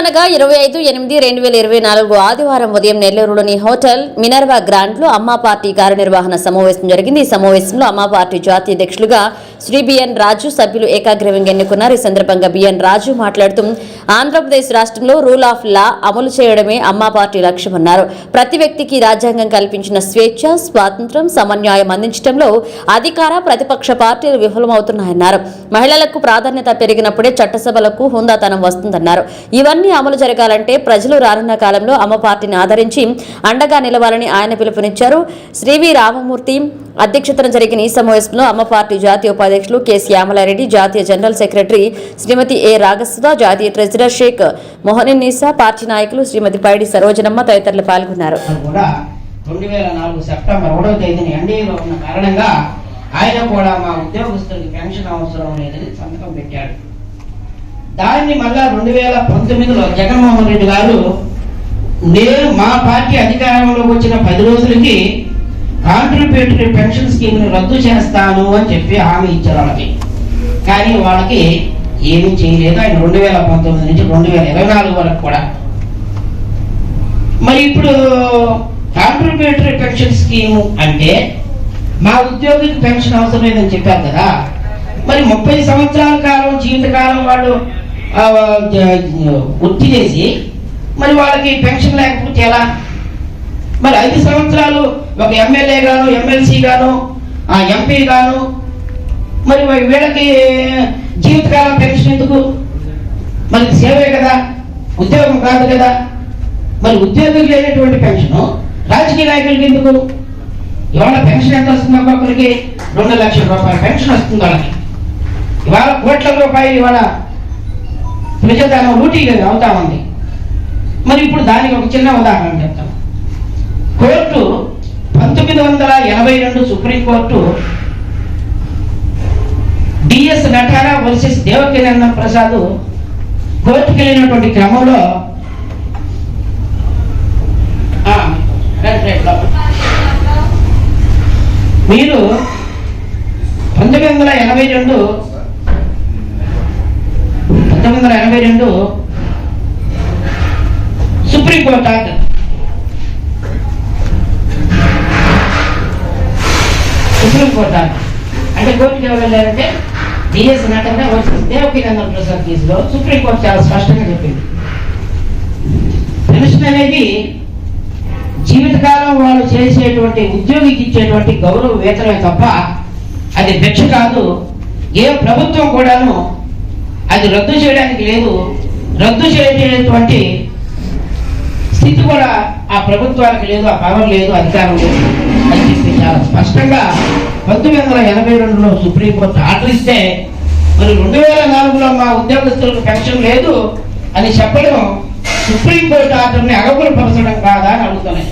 అనగా ఇరవై ఐదు ఎనిమిది రెండు వేల ఇరవై నాలుగు ఆదివారం ఉదయం నెల్లూరులోని హోటల్ మినర్వా గ్రాండ్లో అమ్మా పార్టీ కార్యనిర్వహణ సమావేశం జరిగింది. ఈ సమావేశంలో అమ్మా పార్టీ జాతీయ అధ్యక్షులుగా శ్రీ బిఎన్ రాజు సభ్యులు ఏకాగ్రవంగా ఎన్నుకున్నారు. ఈ సందర్భంగా బిఎన్ రాజు మాట్లాడుతూ ఆంధ్రప్రదేశ్ రాష్ట్రంలో రూల్ ఆఫ్ లా అమలు చేయడమే అమ్మా పార్టీ లక్ష్యమన్నారు. ప్రతి వ్యక్తికి రాజ్యాంగం కల్పించిన స్వేచ్ఛ స్వాతంత్రం సమన్యాయం అందించడంలో అధికార ప్రతిపక్ష పార్టీలు విఫలమవుతున్నాయన్నారు. మహిళలకు ప్రాధాన్యత పెరిగినప్పుడే చట్టసభలకు హుందాతనం వస్తుందన్నారు. ఇవన్నీ అమలు జరగాలంటే ప్రజలు రానున్న కాలంలో అమ్మ పార్టీని ఆదరించి అండగా నిలవాలని ఆయన పిలుపునిచ్చారు. శ్రీవి రామమూర్తి అధ్యక్షతన జరిగిన ఈ సమావేశంలో అమ్మ పార్టీ జాతీయ ఉపాధ్యక్షులు కె శ్యామలారెడ్డి జాతీయ జనరల్ సెక్రటరీ శ్రీమతి ఏ రాగసుధ జాతీయ ట్రెజరర్ షేక్ మొహనిన్నీసా పార్టీ నాయకులు శ్రీమతి పైడి సరోజనమ్మ తదితరులు పాల్గొన్నారు. కూడా రెండు వేల నాలుగు సెప్టెంబర్ ఒకటవ తేదీని ఎన్డీఏలో ఉన్న కారణంగా ఆయన కూడా మా ఉద్యోగస్తులకి పెన్షన్ అవసరం లేదని సంతకం పెట్టాడు. దాన్ని మళ్ళా రెండు వేల పంతొమ్మిదిలో జగన్మోహన్ రెడ్డి గారు నేను మా పార్టీ అధికారంలోకి వచ్చిన పది రోజులకి కాంట్రిబ్యూటరీ పెన్షన్ స్కీమ్ని రద్దు చేస్తాను అని చెప్పి హామీ ఇచ్చారు వాళ్ళకి. కానీ వాళ్ళకి ఏమీ చేయలేదు. ఆయన రెండు వేల పంతొమ్మిది నుంచి రెండు వేల ఇరవై నాలుగు వరకు కూడా. మరి ఇప్పుడు కాంట్రిబ్యూటరీ పెన్షన్ స్కీమ్ అంటే మా ఉద్యోగికి పెన్షన్ అవసరం లేదని చెప్పారు కదా. మరి ముప్పై సంవత్సరాల కాలం జీవితకాలం వాళ్ళు వృత్తి చేసి మరి వాళ్ళకి పెన్షన్ లేకపోతే ఎలా? మరి ఐదు సంవత్సరాలు ఒక ఎమ్మెల్యే గాను ఎమ్మెల్సీ గాను ఆ ఎంపీ గాను మరి వీళ్ళకి జీవితకాలం పెన్షన్ ఎందుకు మరి సేవే కదా ఉద్యోగం కాదు కదా. మరి ఉద్యోగులు లేనటువంటి పెన్షన్ రాజకీయ నాయకులకి ఎందుకు? ఇవాళ పెన్షన్ ఎంత వస్తుంది ఒక్కొక్కరికి రెండు లక్షల రూపాయల పెన్షన్ వస్తుంది వాళ్ళకి. ఇవాళ కోట్ల రూపాయలు ఇవాళ ప్రజాదానం లూటీ అవుతా ఉంది. మరి ఇప్పుడు దానికి ఒక చిన్న ఉదాహరణ చెప్తాం కోర్టు పంతొమ్మిది వందల ఎనభై రెండు సుప్రీంకోర్టు డిఎస్ నటారా వర్సెస్ దేవకిరణ్ ప్రసాద్ కోర్టుకు వెళ్ళినటువంటి క్రమంలో మీరు పంతొమ్మిది వందల ఎనభై రెండు పంతొమ్మిది వందల ఎనభై రెండు సుప్రీంకోర్టు ఆర్డర్. Supreme court order. అంటే కోర్టుకి ఎవరు వెళ్ళారంటే డిఎస్ నటన వర్సెస్ దేవకి ప్రసాద్ కేసులో సుప్రీంకోర్టు చాలా స్పష్టంగా చెప్పింది పెన్షన్ అనేది జీవితకాలం వాళ్ళు చేసేటువంటి ఉద్యోగికి ఇచ్చేటువంటి గౌరవ వేతనమే తప్ప అది భిక్ష కాదు ఏ ప్రభుత్వం కూడాను అది రద్దు చేయడానికి లేదు రద్దు చేయటువంటి స్థితి కూడా ఆ ప్రభుత్వానికి లేదు ఆ పవర్ లేదు అధికారం లేదు అని చెప్పి చాలా స్పష్టంగా పంతొమ్మిది వందల ఎనభై రెండులో సుప్రీంకోర్టు ఆర్డర్ ఇస్తే మరి రెండు వేల నాలుగులో మా ఉద్యోగస్తులకు పెన్షన్ లేదు అని చెప్పడం సుప్రీంకోర్టు ఆర్డర్ని అగపురపరచడం కాదా అని అడుగుతున్నాయి